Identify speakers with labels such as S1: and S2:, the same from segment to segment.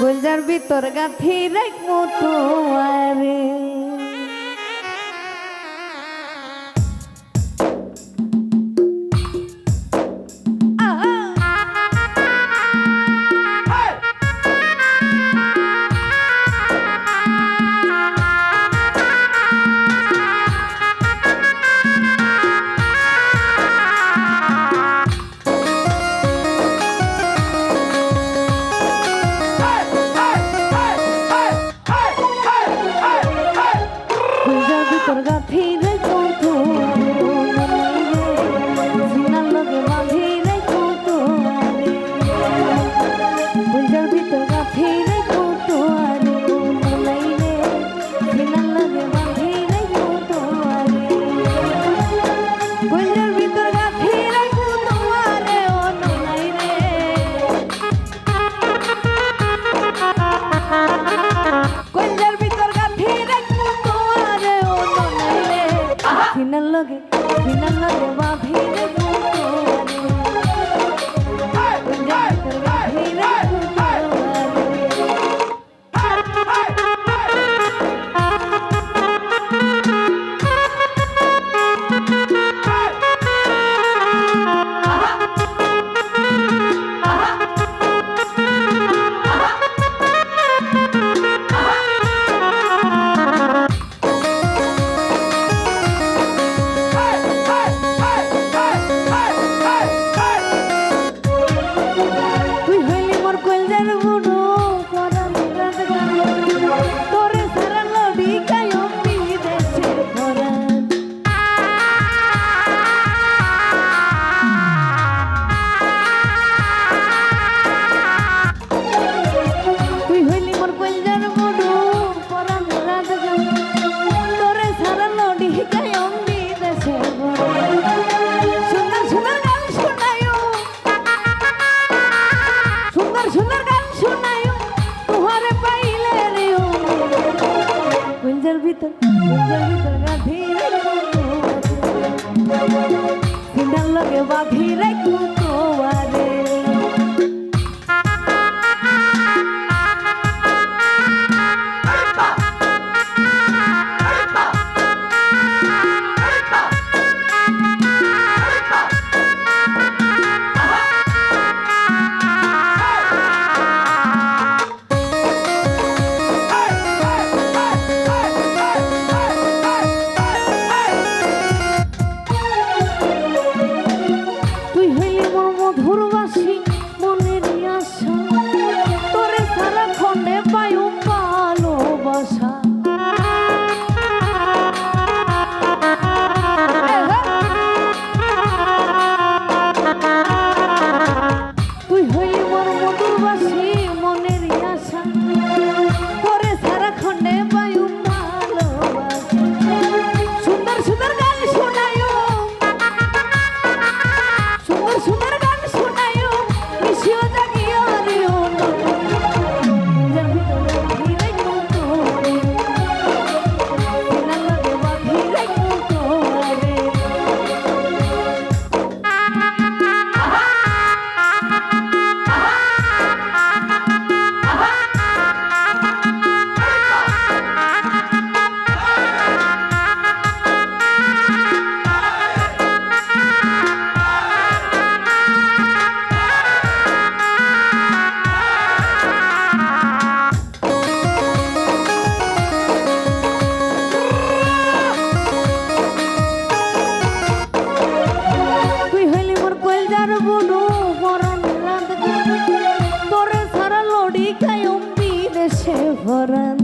S1: গুলজার ভিতর গাথি রাখব তোমারে। তোর গাথি লাগে বিনা লাগে বাধি রাখু যার বনু মরণ তোরে সারা লড়ি কায়ম বিদেশে ভরান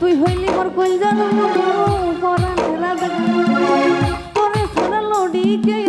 S1: তুই হইলি মোর কইল যার বনু মরণ তোরে সারা লড়ি কায়ম